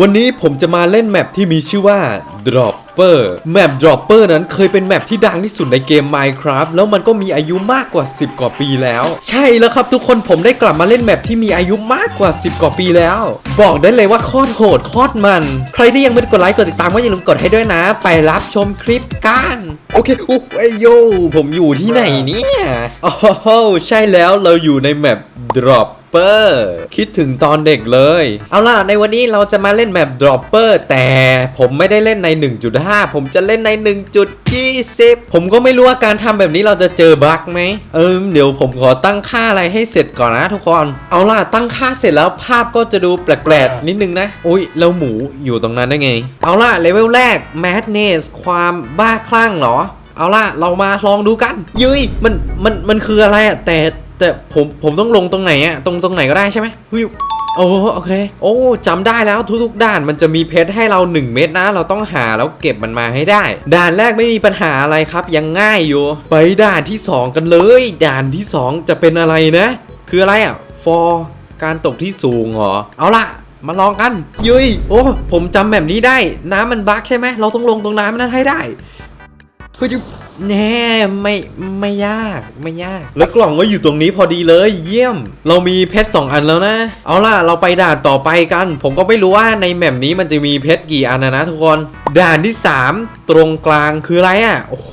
วันนี้ผมจะมาเล่นแมปที่มีชื่อว่า Drop Dropper แมป Dropper นั้นเคยเป็นแมปที่ดังที่สุดในเกม Minecraft แล้วมันก็มีอายุมากกว่า 10 กว่าปีแล้ว ใช่แล้วครับทุกคนผมได้กลับมาเล่นแมปที่มีอายุมากกว่า 10 กว่าปีแล้ว บอกได้เลยว่าโคตรโหดโคตรมัน ใครที่ยังไม่ได้กดไลค์กดติดตามก็อย่าลืมกดให้ด้วยนะ ไปรับชมคลิปกันโอเคอุ๊ยไอโยผมอยู่ที่ไหนเนี่ยโอ้โหใช่แล้วเราอยู่ในแมป Dropper คิดถึงตอนเด็กเลย เอาล่ะในวันนี้เราจะมาเล่นแมป Dropper แต่ผมไม่ได้เล่นใน 1.5ผมจะเล่นใน 1.20 ผมก็ไม่รู้ว่าการทำแบบนี้เราจะเจอบั๊กไหมเออเดี๋ยวผมขอตั้งค่าอะไรให้เสร็จก่อนนะทุกคน เอาล่ะตั้งค่าเสร็จแล้วภาพก็จะดูแปลกๆ นิดนึงนะ อุ้ยแล้วหมูอยู่ตรงนั้นได้ไง เอาล่ะเลเวลแรก Madness ความบ้าคลั่งเหรอ เอาล่ะเรามาลองดูกัน ยุ้ยมันมันมันคืออะไรอะแต่แต่ผมผมต้องลงตรงไหนอะตรงตรงไหนก็ได้ใช่ไหมหุย โอ้โอเค โอ้จำได้แล้วทุกๆ ด่านมันจะมีเพชรให้เรา 1 เม็ดนะ เราต้องหาแล้วเก็บมันมาให้ได้ ด่านแรกไม่มีปัญหาอะไรครับ ยังง่ายอยู่ ไปด่านที่ 2 กันเลย ด่านที่ 2 จะเป็นอะไรนะ คืออะไรอะ for การตกที่สูงเหรอ เอาล่ะมาลองกันยุยโอ้ผมจำแบบนี้ได้ น้ำมันบั๊กใช่ไหมเราต้องลงตรงน้ำนั้นให้ได้เฮ้ย แน่ไม่ไม่ยากไม่ยาก แล้วกล่องก็อยู่ตรงนี้พอดีเลยเยี่ยม เรามีเพชรสองอันแล้วนะ เอาล่ะเราไปด่านต่อไปกัน ผมก็ไม่รู้ว่าในแมปนี้มันจะมีเพชรกี่อันนะนะทุกคน ด่านที่ 3 ตรงกลางคืออะไรอะ โอ้โห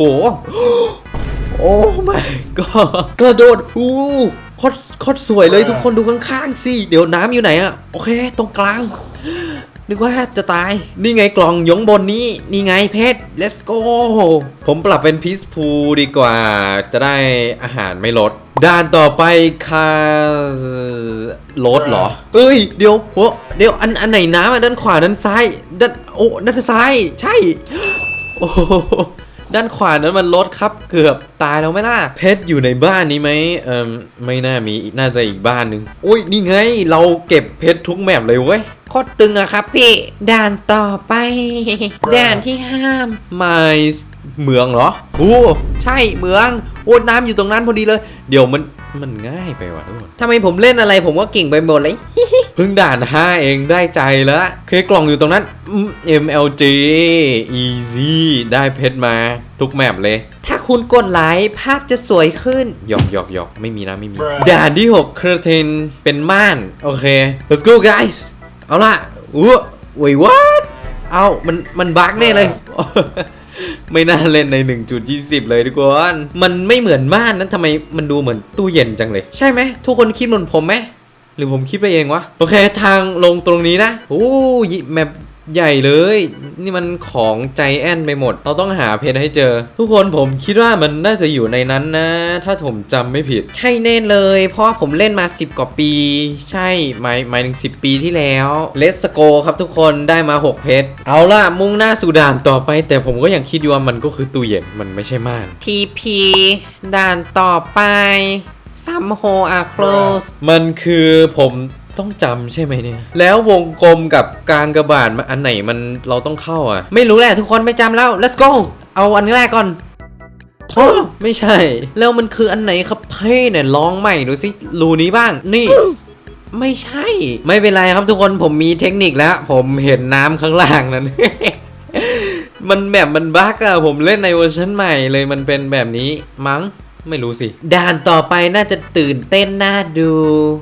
โอ้ my god กระโดดอู้โคตรโคตรสวยเลยทุกคนดูข้างๆสิ เดี๋ยวน้ำอยู่ไหนอะ โอเค ตรงกลาง นึกว่าจะตาย นี่ไงกล่องยงบนนี้ นี่ไงเพชร let's go ผมปรับเป็นพีซพูดีกว่า จะได้อาหารไม่ลดด่านต่อไปคาลดเหรอ เอ้ย เดี๋ยวโหเดี๋ยวอันอันไหนน้ำอะด้านขวาด้านซ้าย ด้านโอ้ด้านซ้าย ใช่ โอ้ ด้านขวานั้นมันลดครับ เกือบตายแล้วไหม่ล่ะ เพชรอยู่ในบ้านนี้ไหมเอ่มไม่น่ามีน่าจะอีกบ้านหนึ่งอุ้ยนี่ไง เราเก็บเพชรทุกแมปเลยเว้ยโคตรตึงอะครับพี่ ด่านต่อไป ด่านที่ห้ามไม่ เมืองเหรอโอ้ใช่เมืองโอ้น้ำอยู่ตรงนั้นพอดีเลย เดี๋ยวมันมันง่ายไปว่ะทุกคนทำไมผมเล่นอะไรผมก็เก่งไปหมดเลย เพิ่งด่าน5เองได้ใจแล้วเคกล่องอยู่ตรงนั้นอืม MLG easy ได้เพชรมาทุกแมปเลย ถ้าคุณกดไลค์ภาพจะสวยขึ้นหยอกหยอกหยอกไม่มีนะไม่มี Bruh ด่านที่6เคอร์เทนเป็นม่าน โอเค let's go guys เอาล่ะอู้ว wait what เอามันมันบั๊กแน่เลย ไม่น่าเล่นใน 1.20 เลยทุกคน มันไม่เหมือนม่านนั้นทำไมมันดูเหมือนตู้เย็นจังเลย ใช่ไหม ทุกคนคิดเหมือนผมไหมหรือผมคิดไปเองวะ โอเคทางลงตรงนี้นะ โอ้ยแมป ใหญ่เลย นี่มันของใจแอนไปหมด เราต้องหาเพชรให้เจอ ทุกคนผมคิดว่ามันน่าจะอยู่ในนั้นนะ ถ้าผมจำไม่ผิด ใช่แน่เลย เพราะว่าผมเล่นมา 10 กว่าปี ใช่หมายหมายถึง 10 ปีที่แล้วเลสโกครับทุกคนได้มา 6 เพชรเอาล่ะมุ่งหน้าสู่ด่านต่อไป แต่ผมก็ยังคิดอยู่ว่ามันก็คือตู้เย็นมันไม่ใช่ม่าน TP ด่านต่อไปซัมโฮอาโคลสมันคือผม ต้องจำใช่ไหมเนี่ย แล้ววงกลมกับกลางกระบาดมันอันไหนมันเราต้องเข้าอะ ไม่รู้แหละทุกคนไม่จำแล้ว let's go เอาอันแรกก่อนโอ้ไม่ใช่ แล้วมันคืออันไหนครับเพ่เนี่ยลองใหม่ดูสิรูนี้บ้างนี่ไม่ใช่ ไม่เป็นไรครับทุกคนผมมีเทคนิคแล้ว ผมเห็นน้ำข้างล่างนั้น มันแบบมันบั๊กอะผมเล่นในเวอร์ชันใหม่เลยมันเป็นแบบนี้มั้ง ไม่รู้สิ ด่านต่อไปน่าจะตื่นเต้นน่าดู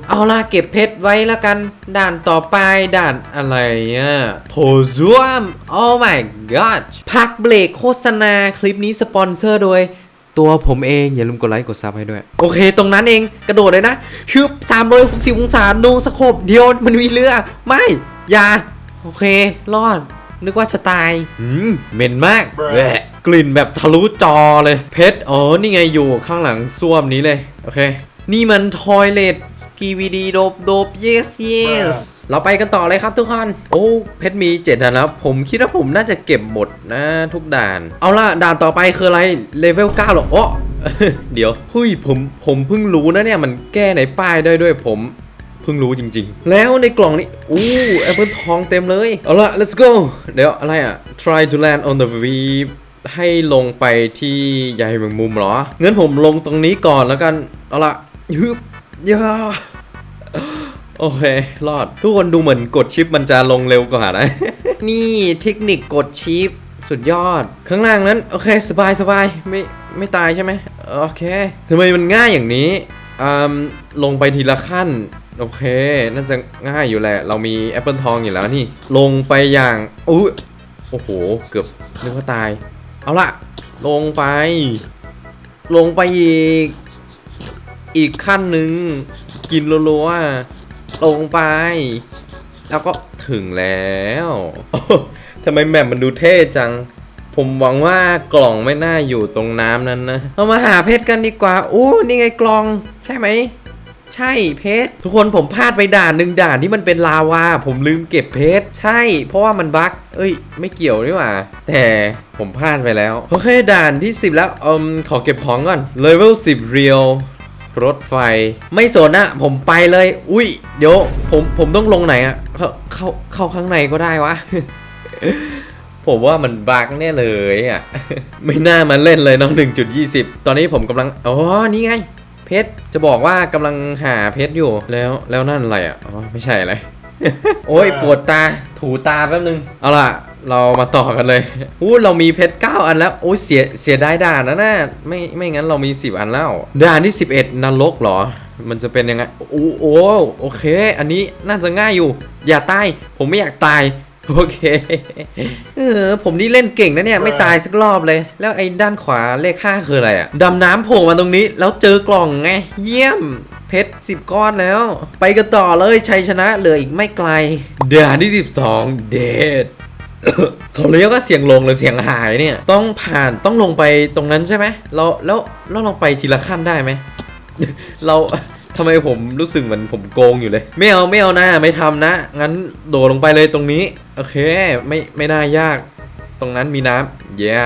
เอาล่ะเก็บเพชรไว้แล้วกัน ด่านต่อไปด่านอะไรอะโถส้วม oh my god พักเบรกโฆษณาคลิปนี้สปอนเซอร์โดย ตัวผมเอง อย่าลืมกดไลค์กดซับให้ด้วย โอเค ตรงนั้นเองกระโดดเลยนะฮึบสามร้อยหกสิบองศาโนสโคบเดียวมันมีเรือ ไม่ อย่า โอเค รอด นึกว่าจะตายอืมเหม็นมาก Bruh แหวะกลิ่นแบบทะลุจอเลย เพชรอ๋อนี่ไงอยู่ข้างหลังส้วมนี้เลย โอเค นี่มันทอยเลทสกีวีดีโดบโดบ yes yes เราไปกันต่อเลยครับทุกคน โอ้ เพชรมีเจ็ดอันแล้ว ผมคิดว่าผมน่าจะเก็บหมดนะทุกด่าน เอาล่ะ ด่านต่อไปคืออะไร เลเวล9หรอโอ้เดี๋ยวเฮ้ยผมผมเพิ่งรู้นะเนี่ย มันแก้ในป้ายได้ด้วยผม เพิ่งรู้จริง ๆ แล้วในกล่องนี้ อู้แอปเปิลทองเต็มเลย เอาละ let's go เดี๋ยวอะไรอะ try to land on the weave ให้ลงไปที่ใยแมงมุมเหรอ เงั้นผมลงตรงนี้ก่อนแล้วกัน เอาละฮึบยาโอเค รอด ทุกคนดูเหมือนกดชิปมันจะลงเร็วกว่านะ นี่เทคนิคกดชิปสุดยอด ข้างล่างนั้น โอเค สบายสบายไม่ไม่ตายใช่ไหมโอเคทำไมมันง่ายอย่างนี้อืมลงไปทีละขั้น โอเค น่าจะง่ายอยู่แหละ เรามีแอปเปิลทองอยู่แล้วนี่ ลงไปอย่างอุ้โอ้โห เกือบนึกว่าตาย เอาละลงไป ลงไปอีก อีกขั้นหนึ่ง กินรัวๆลงไป แล้วก็ถึงแล้วทำไมแมปมันดูเท่จัง ผมหวังว่ากล่องไม่น่าอยู่ตรงน้ำนั้นนะ เรามาหาเพชรกันดีกว่า อู้ นี่ไงกล่อง ใช่ไหม ใช่เพชรทุกคนผมพลาดไปด่านหนึ่งด่านที่มันเป็นลาวา ผมลืมเก็บเพชรใช่ เพราะว่ามันบั๊กเอ้ย ไม่เกี่ยวนี่หว่า แต่ผมพลาดไปแล้ว โอเค ด่านที่ 10 แล้วเอืมขอเก็บของก่อนเลเวล10 เรียวรถไฟ ไม่สนอะผมไปเลย อุ้ยเดี๋ยวผมผมต้องลงไหนอะเข้าเข้าเข้าข้างในก็ได้วะผมว่ามันบั๊กแน่เลยอะ ไม่น่ามาเล่นเลยเนาะ1.20 ตอนนี้ผมกำลัง อ๋อ นี่ไง เพชรจะบอกว่ากำลังหาเพชรอยู่แล้วแล้วนั่นอะไรอะอ๋อไม่ใช่อะไร โอ้ยปวดตาถูตาแป๊บนึง เอาล่ะ เรามาต่อกันเลยอู้เรามีเพชร9อันแล้วโอ้ยเสียเสียดายด่านนะน่าไม่ไม่งั้นเรามี10อันแล้วด่านที่11นรกเหรอ มันจะเป็นยังไงโอ้โอ้โอเค อันนี้น่าจะง่ายอยู่ อย่าตายผมไม่อยากตาย โอเค เออ ผมนี่เล่นเก่งนะเนี่ย ไม่ตายสักรอบเลย แล้วไอ้ด้านขวาเลขห้าคืออะไรอะดำน้ำโผล่มาตรงนี้ แล้วเจอกล่องไง เยี่ยม เพชรสิบก้อนแล้ว ไปกันต่อเลยชัยชนะเหลืออีกไม่ไกล เดือนที่ 12 เดทเขาเรียกว่าเสียงลงหรือเสียงหายเนี่ย ต้องผ่านต้องลงไปตรงนั้นใช่ไหมเราแล้วแล้วลงไปทีละขั้นได้ไหม เรา ทำไมผมรู้สึกเหมือนผมโกงอยู่เลย ไม่เอาไม่เอานะไม่ทำนะ งั้นโดดลงไปเลยตรงนี้ โอเค ไม่ไม่น่ายาก ตรงนั้นมีน้ำเย้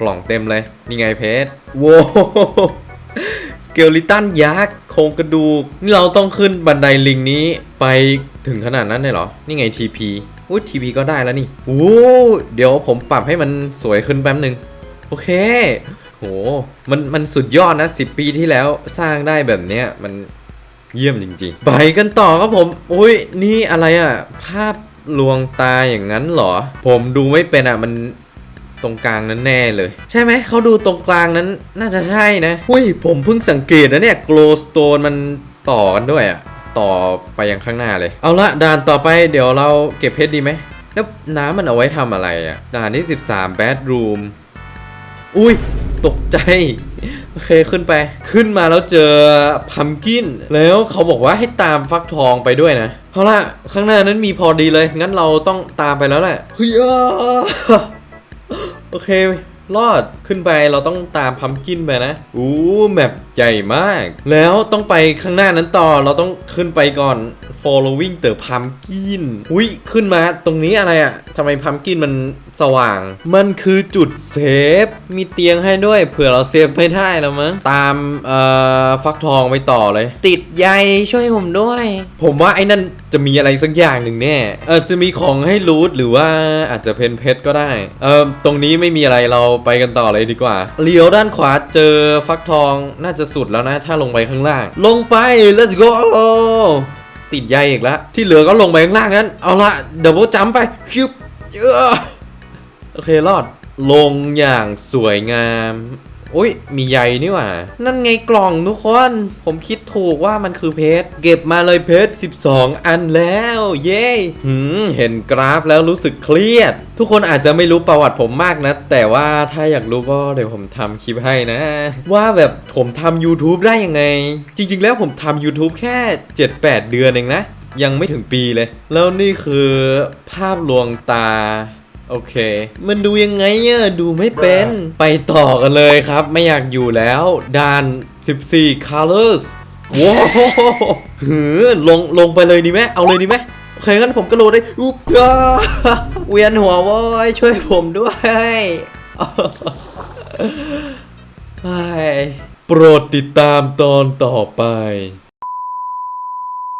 กล่องเต็มเลย นี่ไงเพชรโว้สเกลิตันยักษ์โครงกระดูก นี่เราต้องขึ้นบันไดลิงนี้ไปถึงขนาดนั้นเลยเหรอ นี่ไง TP อุ้ย TP ก็ได้แล้วนี่โอ้เดี๋ยวผมปรับให้มันสวยขึ้นแป๊บหนึ่ง โอเค โห มัน มันสุดยอดนะ 10 ปีที่แล้วสร้างได้แบบเนี้ย มันเยี่ยมจริงๆ ไปกันต่อครับผม อุ้ย นี่อะไรอะภาพลวงตาอย่างนั้นเหรอ ผมดูไม่เป็นอะมันตรงกลางนั้นแน่เลย ใช่ไหม เขาดูตรงกลางนั้นน่าจะใช่นะอุ้ย ผมเพิ่งสังเกตนะเนี่ย glowstone มันต่อกันด้วยอะต่อไปยังข้างหน้าเลย เอาละด่านต่อไปเดี๋ยวเราเก็บเพชรดีไหมแล้วน้ำมันเอาไว้ทำอะไรอะด่านที่ 13 bedroom อุ้ยตกใจ โอเคขึ้นไป ขึ้นมาแล้วเจอพัมกิน แล้วเขาบอกว่าให้ตามฟักทองไปด้วยนะเอาล่ะ ข้างหน้านั้นมีพอดีเลย งั้นเราต้องตามไปแล้วแหละเฮ้ยโอเค รอดขึ้นไปเราต้องตามพัมกินไปนะอู้แมปใหญ่มาก แล้วต้องไปข้างหน้านั้นต่อเราต้องขึ้นไปก่อน following the pumpkin อุ้ยขึ้นมาตรงนี้อะไรอะ่ะทำไมพัมกินมันสว่าง มันคือจุดเซฟ มีเตียงให้ด้วย เผื่อเราเซฟไม่ได้แล้วมั้งตามเอ่อฟักทองไปต่อเลย ติดใยช่วยผมด้วย ผมว่าไอ้นั่นจะมีอะไรสักอย่างหนึ่งแน่เออจะมีของให้รูทหรือว่าอาจจะเพนเพชรก็ได้เออตรงนี้ไม่มีอะไรเราไปกันต่อเลยดีกว่าเลี้ยวด้านขวาเจอฟักทองน่าจะสุดแล้วนะ ถ้าลงไปข้างล่าง ลงไป let's go ติดใยอีกแล้วที่เหลือก็ลงไปข้างล่างนั้น เอาละเดบ l e จัมไปชิบเยอะโอเครอดลงอย่างสวยงาม อุ้ยมีใยนี่หว่า นั่นไงกล่องทุกคน ผมคิดถูกว่ามันคือเพชร เก็บมาเลยเพชร 12 อันแล้ว เย้หืมเห็นกราฟแล้วรู้สึกเครียด ทุกคนอาจจะไม่รู้ประวัติผมมากนะ แต่ว่าถ้าอยากรู้ก็เดี๋ยวผมทำคลิปให้นะ ว่าแบบผมทำ YouTube ได้ยังไง จริง ๆ แล้วผมทำ YouTube แค่ 7-8 เดือนเองนะ ยังไม่ถึงปีเลย แล้วนี่คือภาพลวงตา โอเค มันดูยังไงอะดูไม่เป็น ไปต่อกันเลยครับ ไม่อยากอยู่แล้วด่าน 14 colors ว้าวหือลงลงไปเลยดีไหมเอาเลยดีไหมโอเคงั้นผมก็โหลดได้อุ๊บอ้าเวียนหัวโว้ยช่วยผมด้วยเฮ้ยโปรดติดตามตอนต่อไป